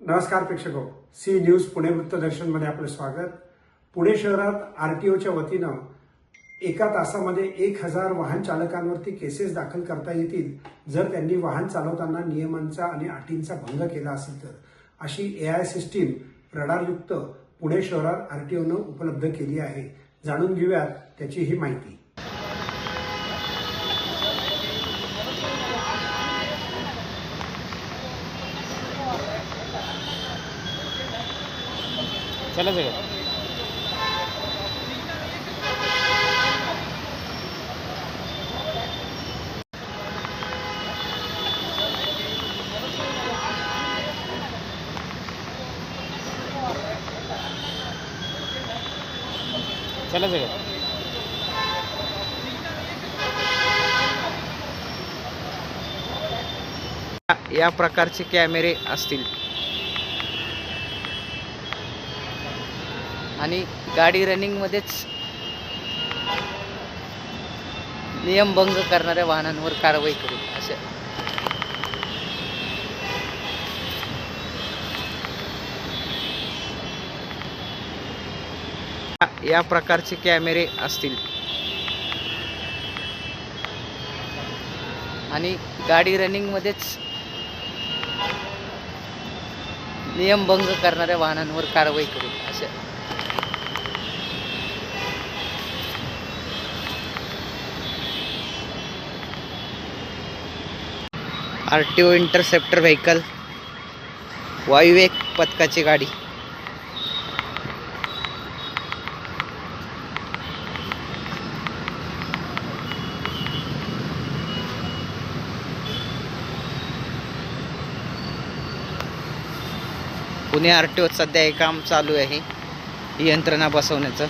नमस्कार प्रेक्षक. C news Pune वृत्तदर्शनमध्ये आपलं स्वागत. पुणे शहरात आरटीओच्या वतीनं एका तासामध्ये एक हजार वाहन चालकांवरती केसेस दाखल करता येतील जर त्यांनी वाहन चालवताना नियमांचा आणि अटींचा भंग केला असेल तर. अशी ए आय सिस्टीम रडारयुक्त पुणे शहरात आरटीओनं उपलब्ध केली आहे. जाणून घेऊयात त्याची ही माहिती. चला सगळं चला सगळं या प्रकारचे कॅमेरे असतील. आणि गाडी रनिंगमध्येच नियमभंग करणाऱ्या वाहनांवर कारवाई करू असे. या प्रकारचे कॅमेरे असतील. आणि गाडी रनिंगमध्येच नियमभंग करणाऱ्या वाहनांवर कारवाई करू असे. R T O interceptor vehicle. वायुवेग पथकाची गाडी. पुणे आर टी ओत सध्या हे काम चालू आहे. ही यंत्रणा बसवण्याचं.